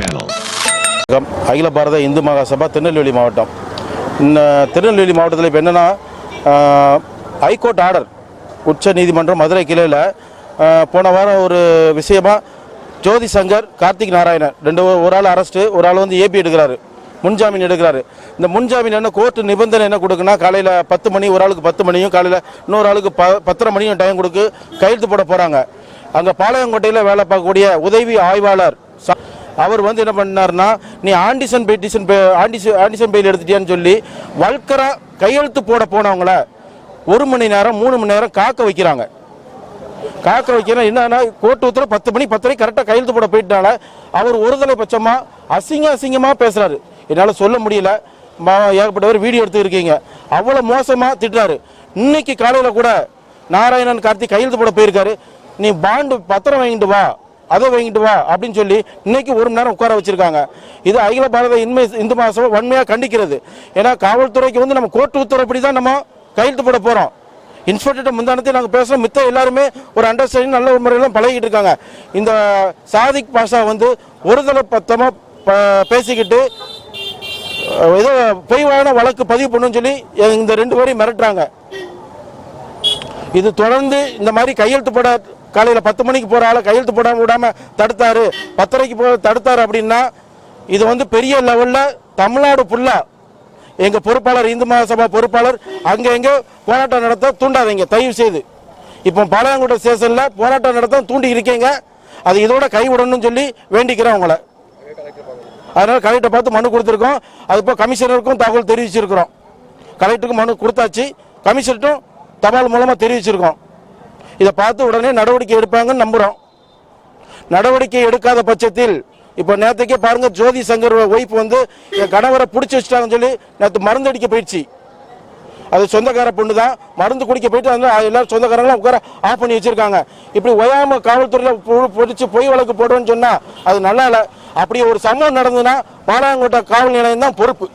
channel. அகில பாரத இந்து மகாசபா திருநெல்வேலி மாவட்டம். இந்த திருநெல்வேலி மாவட்டத்தில் இப்போ என்னென்னா ஹைகோர்ட் ஆர்டர் உச்ச நீதிமன்றம் மதுரை கிளையில் போன வாரம் ஒரு விஷயமா ஜோதி சங்கர் கார்த்திக் நாராயணன் ரெண்டு ஒரு- ஆள் அரெஸ்ட்டு ஒரு ஆள் வந்து ஏபி எடுக்கிறாரு. முன்ஜாமீன் எடுக்கிறாரு. இந்த முன்ஜாமீன் என்ன கோர்ட்டு நிபந்தனை என்ன கொடுக்குன்னா காலையில் பத்து மணி ஒரு ஆளுக்கு பத்து மணியும் காலையில் இன்னொரு ஆளுக்கு ப பத்தரை மணியும் டைம் கொடுக்கு கையெழுத்து போட போகிறாங்க அங்கே பாளையங்கோட்டையில் வேலை பார்க்கக்கூடிய உதவி ஆய்வாளர் அவர் வந்து என்ன பண்ணார்னா நீ ஆண்டிசன் பெட்டிஷன் ஆண்டிசன் ஆண்டிசன் பெயில் எடுத்துட்டியான்னு சொல்லி வல்கரா கையெழுத்து போட போனவங்கள ஒரு மணி நேரம் மூணு மணி நேரம் காக்க வைக்கிறாங்க. காக்க வைக்கிறோம் என்னன்னா கோர்ட் உத்தரவு பத்து மணி பத்து மணி கரெக்டாக கையெழுத்து போட போயிட்டனால அவர் ஒருதலை பட்சமாக அசிங்க அசிங்கமாக பேசுறாரு. என்னால் சொல்ல முடியல. ஏகப்பட்டவர் வீடியோ எடுத்து இருக்கீங்க. அவ்வளோ மோசமாக திட்டுறாரு. இன்னைக்கு காலையில் கூட நாராயணன் கார்த்திக் கையெழுத்து போட போயிருக்காரு. நீ பாண்டு பத்திரம் வாங்கிட்டு வா. அதை வாங்கிட்டு வா அப்படின்னு சொல்லி இன்னைக்கு ஒரு மணி நேரம் உட்கார வச்சிருக்காங்க. இது அகில பாரத இன்மை இந்து மாசம் வன்மையாக கண்டிக்கிறது. ஏன்னா காவல்துறைக்கு வந்து நம்ம கோர்ட்டு உத்தரவுப்படி தான் நம்ம கையெழுத்து போட போகிறோம் இன்ஸ்பெக்டர் முந்தானத்தை நாங்கள் பேசுகிறோம் மித்த எல்லாருமே ஒரு அண்டர்ஸ்டாண்டிங் நல்ல ஒரு முறையில் பழகிட்டு இருக்காங்க. இந்த சாதிக் பாஷா வந்து ஒரு தலை பத்தமாக பேசிக்கிட்டு ஏதோ பொய்வான வழக்கு பதிவு பண்ணுன்னு சொல்லி இந்த ரெண்டு பேரையும் மிரட்டுறாங்க. இது தொடர்ந்து இந்த மாதிரி கையெழுத்து போட காலையில் பத்து மணிக்கு போகிற ஆளை கையெழுத்து போடாம விடாமல் தடுத்தாரு. பத்தரைக்கு போ தடுத்தார் அப்படின்னா இது வந்து பெரிய லெவலில் தமிழ்நாடு ஃபுல்லாக எங்கள் பொறுப்பாளர் இந்து மகாசபா பொறுப்பாளர் அங்கே எங்கே போராட்டம் நடத்த தூண்டாதீங்க தயவு செய்து. இப்போ பாளையங்கோட்டை ஸ்டேஷனில் போராட்டம் நடத்த தூண்டி இருக்கீங்க. அது இதோட கைவிடணும்னு சொல்லி வேண்டிக்கிறேன் உங்களை. அதனால் கலெக்டரை பார்த்து மனு கொடுத்துருக்கோம். அது இப்போ கமிஷனருக்கும் தகவல் தெரிவிச்சிருக்கிறோம். கலெக்டருக்கு மனு கொடுத்தாச்சு. கமிஷனர்ட்டும் தபால் மூலமாக தெரிவிச்சிருக்கோம். இதை பார்த்து உடனே நடவடிக்கை எடுப்பாங்கன்னு நம்புகிறோம் நடவடிக்கை எடுக்காத பட்சத்தில் இப்போ நேற்றுக்கே பாருங்க ஜோதி சங்கர் ஒய்ஃப் வந்து என் கணவரை பிடிச்சி வச்சிட்டாங்கன்னு சொல்லி நேற்று மருந்து அடிக்க போயிடுச்சு. அது சொந்தக்கார பொண்ணு தான் மருந்து குடிக்க போயிட்டு அந்த எல்லாரும் சொந்தக்காரங்களாம் உட்கார ஆஃப் பண்ணி வச்சிருக்காங்க. இப்படி ஒயாம காவல்துறையில் பிடிச்சி பொய் வழக்கு போடுறோன்னு சொன்னால் அது நல்லா இல்லை. அப்படி ஒரு சம்பவம் நடந்ததுன்னா பாலாங்கோட்டை காவல் நிலையம் தான் பொறுப்பு.